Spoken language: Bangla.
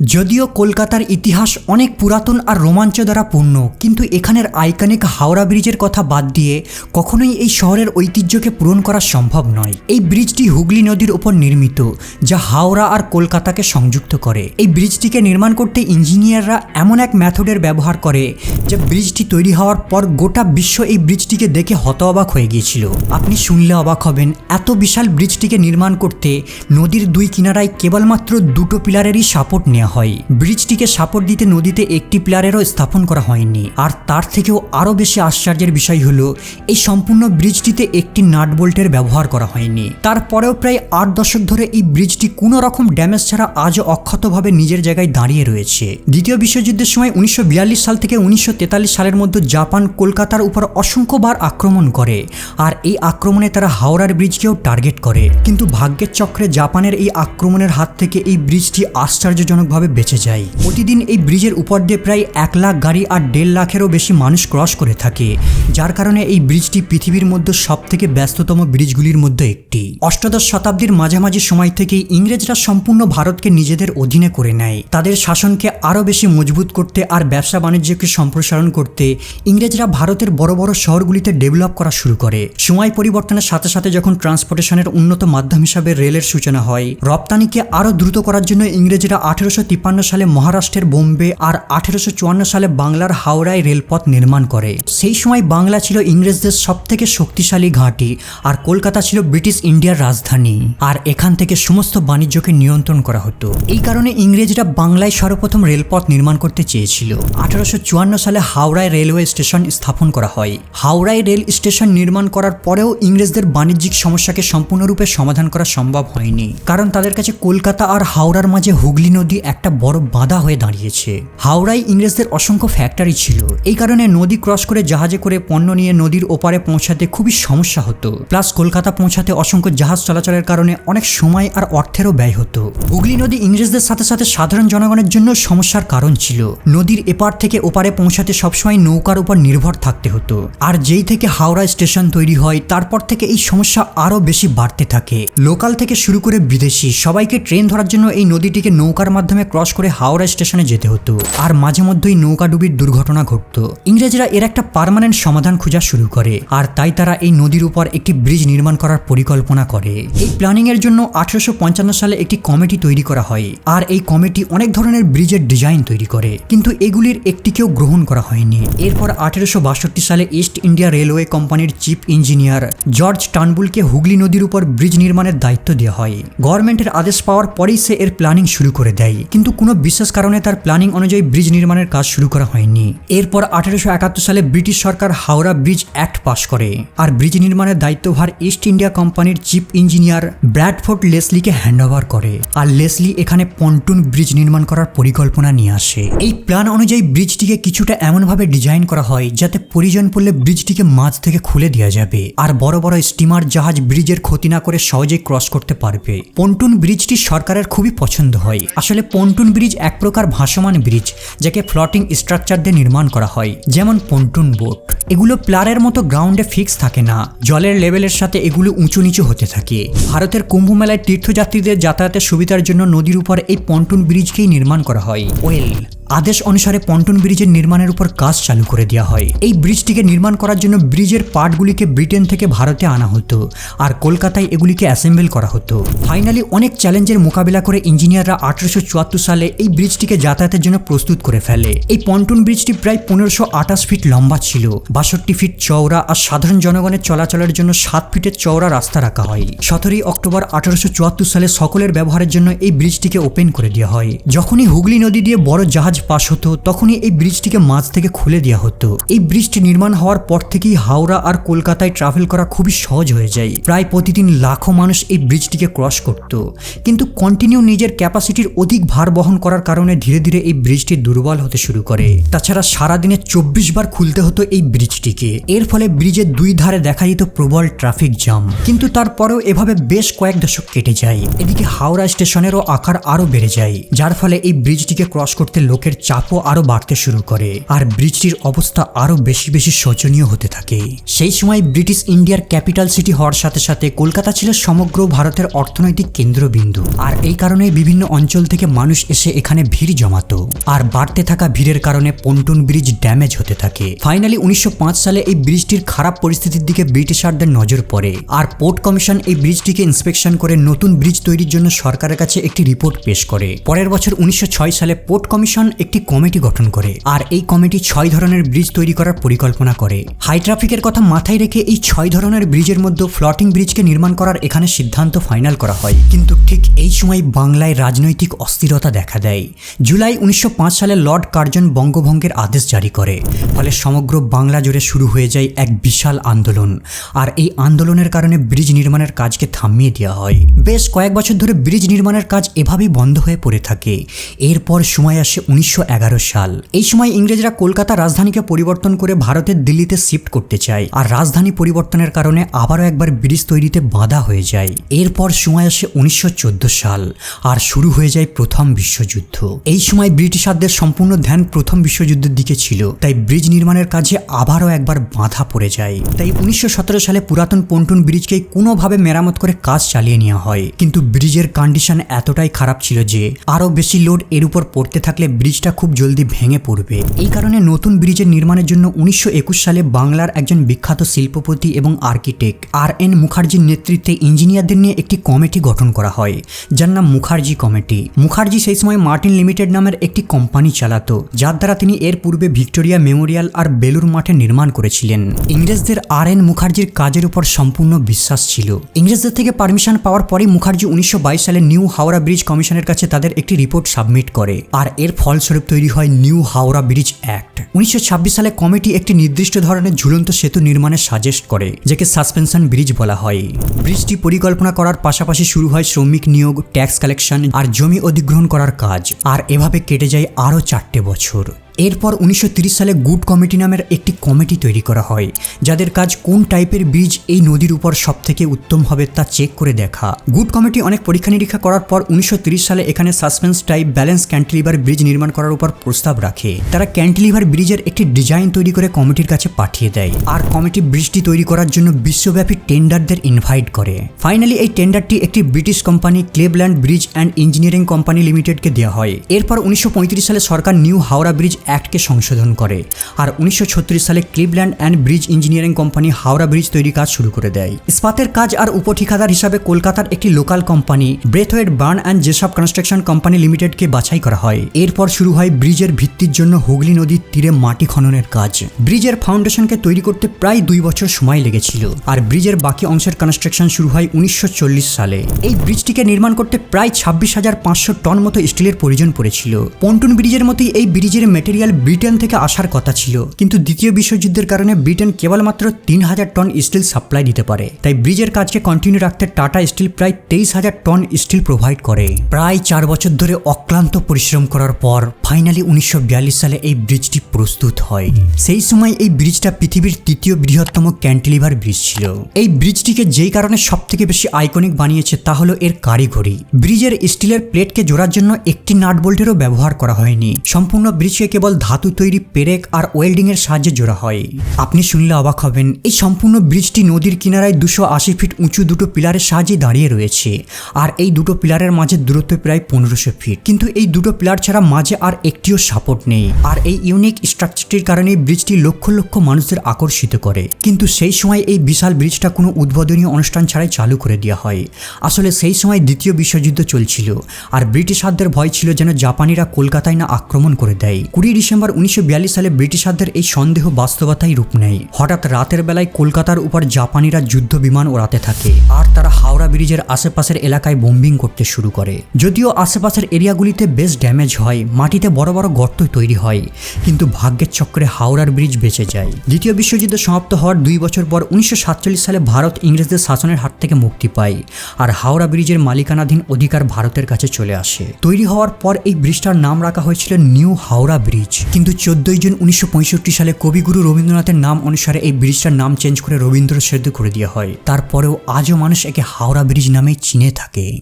যদিও কলকাতার ইতিহাস অনেক পুরাতন আর রোমাঞ্চ দ্বারা পূর্ণ, কিন্তু এখানের আইকনিক হাওড়া ব্রিজের কথা বাদ দিয়ে কখনোই এই শহরের ঐতিহ্যকে পূরণ করা সম্ভব নয়। এই ব্রিজটি হুগলি নদীর ওপর নির্মিত, যা হাওড়া আর কলকাতাকে সংযুক্ত করে। এই ব্রিজটিকে নির্মাণ করতে ইঞ্জিনিয়াররা এমন এক মেথডের ব্যবহার করে, যা ব্রিজটি তৈরি হওয়ার পর গোটা বিশ্ব এই ব্রিজটিকে দেখে হত অবাক হয়ে গিয়েছিল। আপনি শুনলে অবাক হবেন, এত বিশাল ব্রিজটিকে নির্মাণ করতে নদীর দুই কিনারায় কেবলমাত্র দুটো পিলারেরই সাপোর্ট নেওয়া হয়। ব্রিজটিকে সাপোর্ট দিতে নদীতে একটি পিলারেরও স্থাপন করা হয়নি। আর তার থেকেও আরও বেশি আশ্চর্যের বিষয় হলো, এই সম্পূর্ণ ব্রিজটিতে একটি নাট বোল্টের ব্যবহার করা হয়নি। তারপরেও প্রায় আট দশক ধরে এই ব্রিজটি কোনো রকম ড্যামেজ ছাড়া আজও অক্ষতভাবে নিজের জায়গায় দাঁড়িয়ে রয়েছে। দ্বিতীয় বিশ্বযুদ্ধের সময় উনিশশো বিয়াল্লিশ সাল থেকে উনিশশো তেতাল্লিশ সালের মধ্যে জাপান কলকাতার উপর অসংখ্যবার আক্রমণ করে, আর এই আক্রমণে তারা হাওড়ার ব্রিজকেও টার্গেট করে। কিন্তু ভাগ্যের চক্রে জাপানের এই আক্রমণের হাত থেকে এই ব্রিজটি আশ্চর্যজনকভাবে বেঁচে যায়। প্রতিদিন এই ব্রিজের উপর দিয়ে প্রায় এক লাখ গাড়ি আর দেড় লাখেরও বেশি মানুষ ক্রস করে থাকে, যার কারণে এই ব্রিজটি পৃথিবীর মধ্যে সব থেকে ব্যস্ততম ব্রিজগুলির মধ্যে একটি। অষ্টাদশ শতাব্দীর মাঝামাঝি সময় থেকেই ইংরেজরা সম্পূর্ণ ভারতকে নিজেদের অধীনে করে নেয়। তাদের শাসনকে আরও বেশি মজবুত করতে আর ব্যবসা বাণিজ্যকে সম্প্রসারণ করতে ইংরেজরা ভারতের বড় বড় শহরগুলিতে ডেভেলপ করা শুরু করে। সময় পরিবর্তনের সাথে সাথে যখন ট্রান্সপোর্টেশনের উন্নত মাধ্যম হিসাবে রেলের সূচনা হয়, রপ্তানিকে আরও দ্রুত করার জন্য ইংরেজরা আঠেরোশো তিপ্পান্ন সালে মহারাষ্ট্রের বোম্বে আর আঠেরোশো চুয়ান্ন সালে বাংলার হাওড়ায় রেলপথ নির্মাণ করে। সেই সময় বাংলা ছিল ইংরেজদের সব থেকে শক্তিশালী ঘাঁটি আর কলকাতা ছিল ব্রিটিশ ইন্ডিয়ার রাজধানী। আর এখান থেকে সমস্ত বাণিজ্যকে নিয়ন্ত্রণ করা হতো। এই কারণে ইংরেজরা বাংলায় সর্বপ্রথম রেলপথ নির্মাণ করতে চেয়েছিল। আঠারোশো চুয়ান্ন সালে হাওড়ায় রেলওয়ে স্টেশন স্থাপন করা হয়। হাওড়ায় রেল স্টেশন নির্মাণ করার পরেও ইংরেজদের বাণিজ্যিক সমস্যাকে সম্পূর্ণরূপে সমাধান করা সম্ভব হয়নি। কারণ তাদের কাছে কলকাতা আর হাওড়ার মাঝে হুগলি নদী একটা বড় বাধা হয়ে দাঁড়িয়েছে। হাওড়ায় ইংরেজদের অসংখ্য ফ্যাক্টরি ছিল। এই কারণে নদী ক্রস করে জাহাজে করে পণ্য নিয়ে নদীর ওপারে পৌঁছাতে খুবই সমস্যা হতো। প্লাস কলকাতা পৌঁছাতে অসংখ্য জাহাজ চলাচলের কারণে অনেক সময় আর অর্থেরও ব্যয় হতো। হুগলি নদী ইংরেজদের সাথে সাথে সাধারণ জনগণের জন্য সমস্যার কারণ ছিল। নদীর এপার থেকে ওপারে পৌঁছাতে সবসময় নৌকার উপর নির্ভর থাকতে হতো। আর যেই থেকে হাওড়া স্টেশন তৈরি হয়, তারপর থেকে এই সমস্যা আরও বেশি বাড়তে থাকে। লোকাল থেকে শুরু করে বিদেশি, সবাইকে ট্রেন ধরার জন্য এই নদীটিকে নৌকার মাধ্যমে ক্রস করে হাওড়া স্টেশনে যেতে হতো। আর মাঝে মধ্যেই নৌকা ডুবির দুর্ঘটনা ঘটতো। ইংরেজরা এর একটা পার্মানেন্ট সমাধান খোঁজা শুরু করে। আর তাই তারা এই নদীর উপর একটি ব্রিজ নির্মাণ করার পরিকল্পনা করে। এই প্ল্যানিং এর জন্য আঠারোশো পঞ্চান্ন সালে একটি কমিটি তৈরি করা হয়। আর এই কমিটি অনেক ধরনের ব্রিজের ডিজাইন তৈরি করে। কিন্তু এগুলির একটিকেও গ্রহণ করা হয়নি। এরপর আঠেরোশো সালে ইস্ট ইন্ডিয়া রেলওয়ে কোম্পানির চিফ ইঞ্জিনিয়ার জর্জ টানবুলকে হুগলি নদীর উপর ব্রিজ নির্মাণের দায়িত্ব দেওয়া হয়। গভর্নমেন্টের আদেশ পাওয়ার পরেই সে এর প্ল্যানিং শুরু করে দেয়। কিন্তু কোনো বিশেষ কারণে তার প্ল্যানিং অনুযায়ী ব্রিজ নির্মাণের কাজ শুরু করা হয়নি। এরপর আঠেরোশো সালে ব্রিটিশ সরকার হাওড়া ব্রিজ অ্যাক্ট পাশ করে। আর ব্রিজ নির্মাণের দায়িত্বভার ইস্ট ইন্ডিয়া কোম্পানির চিফ ইঞ্জিনিয়ার ব্র্যাডফোর্ড লেসলিকে হ্যান্ডওভার করে। আর লেসলি এখানে পন্টুন ব্রিজ নির্মাণ করার পরিকল্পনা নিয়ে আসে। এই প্ল্যান অনুযায়ী ব্রিজটিকে কিছুটা এমনভাবে ডিজাইন করা হয় যাতে প্রয়োজন পড়লে ব্রিজটিকে মাঝ থেকে খুলে দেওয়া যাবে। আর বড় বড় স্টিমার জাহাজ ব্রিজের ক্ষতি না করে সহজেই ক্রস করতে পারবে। পন্টুন ব্রিজটি সরকারের খুবই পছন্দ হয়। আসলে পন্টুন ব্রিজ এক প্রকার ভাসমান ব্রিজ, যাকে ফ্লটিং স্ট্রাকচার দিয়ে নির্মাণ করা হয়, যেমন পন্টুন বোট। এগুলো প্লারের মতো গ্রাউন্ডে ফিক্স থাকে না, জলের লেভেলের সাথে এগুলো উঁচু নিচু হতে থাকে। ভারতের কুম্ভ মেলায় তীর্থযাত্রীদের যাতায়াতের সুবিধার জন্য নদীর উপর এই পন্টুন ব্রিজকেই নির্মাণ করা হয়। ওয়েল, আদেশ অনুসারে পন্টন ব্রিজের নির্মাণের উপর কাজ চালু করে দেওয়া হয়। এই ব্রিজটিকে নির্মাণ করার জন্য ব্রিজের পার্টগুলিকে ব্রিটেন থেকে ভারতে আনা হতো, আর কলকাতায় এগুলিকে অ্যাসেম্বল করা হতো। ফাইনালি অনেক চ্যালেঞ্জের মোকাবিলা করে ইঞ্জিনিয়াররা আঠারোশো সালে এই ব্রিজটিকে যাতায়াতের জন্য প্রস্তুত করে ফেলে। এই পন্টন ব্রিজটি প্রায় পনেরোশো আঠাশ ফিট লম্বা ছিল। বাষট্টি ফিট চওড়া আর সাধারণ জনগণের চলাচলের জন্য সাত ফিটের চওড়া রাস্তা রাখা হয়। সতেরোই অক্টোবর আঠারোশো চুয়াত্তর সালে সকলের ব্যবহারের জন্য এই ব্রিজটিকে ওপেন করে দেওয়া হয়। যখনই হুগলি নদী দিয়ে বড় জাহাজ পাস হতো, তখনই এই ব্রিজটিকে মাঝ থেকে খুলে দেওয়া হতো। এই ব্রিজটি নির্মাণ হওয়ার পর থেকেই হাওড়া আর কলকাতায় ট্রাভেল করা খুবই সহজ হয়ে যায়। প্রায় প্রতিদিন লাখো মানুষ এই ব্রিজটিকে ক্রস করত। কিন্তু কন্টিনিউ নিজের ক্যাপাসিটির অধিক ভার বহন করার কারণে ধীরে ধীরে এই ব্রিজটি দুর্বল হতে শুরু করে। তাছাড়া সারাদিনে চব্বিশ বার খুলতে হতো এই ব্রিজটিকে। এর ফলে ব্রিজের দুই ধারে দেখা যেত প্রবল ট্রাফিক জ্যাম। কিন্তু তারপরেও এভাবে বেশ কয়েক দশক কেটে যায়। এদিকে হাওড়া স্টেশনেরও আকার আরও বেড়ে যায়, যার ফলে এই ব্রিজটিকে ক্রস করতে লোকের চাপও আরও বাড়তে শুরু করে আর ব্রিজটির অবস্থা আরও বেশি বেশি শোচনীয় হতে থাকে। সেই সময় ব্রিটিশ ইন্ডিয়ার ক্যাপিটাল সিটি হওয়ার সাথে সাথে কলকাতা ছিল সমগ্র ভারতের অর্থনৈতিক কেন্দ্রবিন্দু। আর এই কারণে বিভিন্ন অঞ্চল থেকে মানুষ এসে এখানে ভিড় জমাতো। আর বাড়তে থাকা ভিড়ের কারণে পন্টুন ব্রিজ ড্যামেজ হতে থাকে। ফাইনালি উনিশশো সালে এই ব্রিজটির খারাপ পরিস্থিতির দিকে ব্রিটিশারদের নজর পড়ে। আর পোর্ট কমিশন এই ব্রিজটিকে ইন্সপেকশন করে নতুন ব্রিজ তৈরির জন্য সরকারের কাছে একটি রিপোর্ট পেশ করে। পরের বছর উনিশশো সালে পোর্ট কমিশন একটি কমিটি গঠন করে। আর এই কমিটি ছয় ধরনের ব্রিজ তৈরি করার পরিকল্পনা করে। হাই ট্রাফিকের কথা মাথায় রেখে এই ছয় ধরনের ব্রিজের মধ্যে ফ্লটিং ব্রিজকে নির্মাণ করার এখানে সিদ্ধান্ত ফাইনাল করা হয়। কিন্তু ঠিক এই সময় বাংলায় রাজনৈতিক অস্থিরতা দেখা দেয়। জুলাই উনিশশো পাঁচ সালে লর্ড কার্জন বঙ্গভঙ্গের আদেশ জারি করে। ফলে সমগ্র বাংলা জুড়ে শুরু হয়ে যায় এক বিশাল আন্দোলন। আর এই আন্দোলনের কারণে ব্রিজ নির্মাণের কাজকে থামিয়ে দেওয়া হয়। বেশ কয়েক বছর ধরে ব্রিজ নির্মাণের কাজ এভাবেই বন্ধ হয়ে পড়ে থাকে। এরপর সময় আসে উনিশশো এগারো সাল। এই সময় ইংরেজরা কলকাতা রাজধানীকে পরিবর্তন করে ভারতের দিল্লিতে শিফট করতে চায়। আর রাজধানী পরিবর্তনের কারণে আবারও একবার ব্রিজ তৈরিতে বাধা হয়ে যায়। এরপর সময় আসে উনিশশো চোদ্দ সাল। আর শুরু হয়ে যায় প্রথম বিশ্বযুদ্ধ। এই সময় ব্রিটিশারদের সম্পূর্ণ ধ্যান প্রথম বিশ্বযুদ্ধের দিকে ছিল, তাই ব্রিজ নির্মাণের কাজে আবারও একবার বাধা পড়ে যায়। তাই উনিশশো সতেরো সালে পুরাতন পন্টুন ব্রিজকে কোনোভাবে মেরামত করে কাজ চালিয়ে নেওয়া হয়। কিন্তু ব্রিজের কন্ডিশন এতটাই খারাপ ছিল যে, আরও বেশি লোড এর উপর পড়তে থাকলে ব্রিজটা খুব জলদি ভেঙে পড়বে। এই কারণে নতুন ব্রিজের নির্মাণের জন্য উনিশশো একুশ সালে বাংলার একজন বিখ্যাত শিল্পপতি এবং আর্কিটেক্ট আর এন মুখার্জির নেতৃত্বে ইঞ্জিনিয়ারদের নিয়ে একটি কমিটি গঠন করা হয়, যার নাম মুখার্জি কমিটি। মুখার্জি সেই সময় মার্টিন লিমিটেড নামের একটি কোম্পানি চালাতো, যার দ্বারা তিনি এর পূর্বে ভিক্টোরিয়া মেমোরিয়াল আর বেলুর মাঠে নির্মাণ করেছিলেন। ইংরেজদের আর এন মুখার্জির কাজের উপর সম্পূর্ণ বিশ্বাস ছিল। ইংরেজদের থেকে পারমিশন পাওয়ার পরেই মুখার্জি উনিশশো বাইশ সালে নিউ হাওড়া ব্রিজ কমিশনের কাছে তাদের একটি রিপোর্ট সাবমিট করে, আর এর ফলস্বরূপ তৈরি হয় নিউ হাওড়া ব্রিজ অ্যাক্ট। উনিশশো ছাব্বিশ সালে কমিটি একটি নির্দিষ্ট ধরনের ঝুলন্ত সেতু নির্মাণের সাজেস্ট করে, যাকে সাসপেনশন ব্রিজ বলা হয়। ব্রিজটি পরিকল্পনা করার পাশাপাশি শুরু হয় শ্রমিক নিয়োগ, ট্যাক্স কালেকশন আর জমি অধিগ্রহণ করার কাজ আর এভাবে কেটে যায় আরও চারটে বছর। এরপর উনিশশো সালে গুড কমিটি নামের একটি কমিটি তৈরি করা হয়, যাদের কাজ কোন টাইপের ব্রিজ এই নদীর উপর সবথেকে উত্তম হবে তা চেক করে দেখা। গুড কমিটি অনেক পরীক্ষা নিরীক্ষা করার পর উনিশশো সালে এখানে suspense type balance cantilever bridge নির্মাণ করার উপর প্রস্তাব রাখে। তারা ক্যান্টিলিভার ব্রিজের একটি ডিজাইন তৈরি করে কমিটির কাছে পাঠিয়ে দেয়। আর কমিটি ব্রিজটি তৈরি করার জন্য বিশ্বব্যাপী টেন্ডারদের ইনভাইট করে। ফাইনালি এই টেন্ডারটি একটি British company Cleveland bridge and engineering company লিমিটেডকে দেওয়া হয়। এরপর উনিশশো পঁয়ত্রিশ সালে সরকার নিউ হাওড়া ব্রিজ অ্যাক্টকে সংশোধন করে। আর উনিশশো ছত্রিশ সালে Cleveland and bridge engineering company Howrah bridge তৈরি কাজ শুরু করে দেয়। ইস্পাতের কাজ আর উপঠিকাদার হিসাবে কলকাতার একটি local company, Braithwaite, Burn and Jessop construction company লিমিটেডকে বাছাই করা হয়। এরপর শুরু হয় ব্রিজের ভিত্তির জন্য হুগলি নদীর তীরে মাটি খননের কাজ। ব্রিজের ফাউন্ডেশনকে তৈরি করতে প্রায় দুই বছর সময় লেগেছিল। আর ব্রিজের বাকি অংশের কনস্ট্রাকশন শুরু হয় উনিশশো চল্লিশ সালে। এই ব্রিজটিকে নির্মাণ করতে প্রায় ছাব্বিশ হাজার পাঁচশো টন মতো স্টিলের প্রয়োজন পড়েছিল। পন্টুন ব্রিজের মতোই এই ব্রিজের মেটেরিয়াল ব্রিটেন থেকে আসার কথা ছিল। কিন্তু দ্বিতীয় বিশ্বযুদ্ধের কারণে ব্রিটেন কেবলমাত্র তিন হাজার টন স্টিল সাপ্লাই দিতে পারে। তাই ব্রিজের কাজকে কন্টিনিউ রাখতে টাটা স্টিল প্রায় তেইশ হাজার টন স্টিল প্রোভাইড করে। প্রায় চার বছর ধরে অক্লান্ত পরিশ্রম করার পর ফাইনালি উনিশশো সালে এই ব্রিজটি প্রস্তুত হয়। সেই সময় এই ব্রিজটা পৃথিবীর তৃতীয় বৃহত্তম ক্যান্টিলিভার ব্রিজ ছিল। এই ব্রিজটিকে যেই কারণে সব থেকে বেশি আইকনিক বানিয়েছে তা হলো এর কারিগরি। ব্রিজের স্টিলের প্লেটকে জোড়ার জন্য একটি নাট বোল্টেরও ব্যবহার করা হয়নি। সম্পূর্ণ ব্রিজকে কেবল ধাতু তৈরি পেরেক আর ওয়েল্ডিং এর সাহায্যে জোড়া হয়। আপনি শুনলে অবাক হবেন, এই সম্পূর্ণ ব্রিজটি নদীর কিনারায় দুশো আশি ফিট উঁচু দুটো পিলারের সাহায্যে দাঁড়িয়ে রয়েছে আর এই দুটো পিলারের মাঝে দূরত্ব প্রায় পনেরোশো ফিট। কিন্তু এই দুটো পিলার ছাড়া মাঝে আর একটিও সাপোর্ট নেই আর এই ইউনিক স্ট্রাকচারটির কারণে ব্রিজটি লক্ষ লক্ষ মানুষদের আকর্ষিত করে। কিন্তু সেই সময় এই বিশাল ব্রিজটা কোনো উদ্বোধনী অনুষ্ঠান ছাড়াই চালু করে দেওয়া হয়। আসলে সেই সময় দ্বিতীয় বিশ্বযুদ্ধ চলছিল আর ব্রিটিশারদের ভয় ছিল যেন জাপানিরা কলকাতায় না আক্রমণ করে দেয়। কুড়ি ডিসেম্বর উনিশশো বিয়াল্লিশ সালে ব্রিটিশারদের এই সন্দেহ বাস্তবতাই রূপ নেয়। হঠাৎ রাতের বেলায় কলকাতার উপর জাপানিরা যুদ্ধ বিমান ওড়াতে থাকে আর তারা হাওড়া ব্রিজের আশেপাশের এলাকায় বোম্বিং করতে শুরু করে। যদিও আশেপাশের এরিয়াগুলিতে বেশ ড্যামেজ হয়, মাটিতে বড় বড় গর্ত তৈরি হয়, কিন্তু ভাগ্যের চক্রে হাওড়ার ব্রিজ বেঁচে যায়। দ্বিতীয় বিশ্বযুদ্ধ সমাপ্ত হওয়ার দুই বছর পর উনিশশো সাতচল্লিশ সালে ভারত ইংরেজদের শাসনের হাত থেকে মুক্তি পায় আর হাওড়া ব্রিজের মালিকানাধীন অধিকার ভারতের কাছে চলে আসে। তৈরি হওয়ার পর এই ব্রিজটার নাম রাখা হয়েছিল নিউ হাওড়া ব্রিজ। কিন্তু চোদ্দই জুন উনিশশো পঁয়ষট্টি সালে কবিগুরু রবীন্দ্রনাথের নাম অনুসারে এই ব্রিজটার নাম চেঞ্জ করে রবীন্দ্র সেতু করে দেওয়া হয়। তারপরেও আজও মানুষ একে হাওড়া ব্রিজ নামে চিনে থাকে।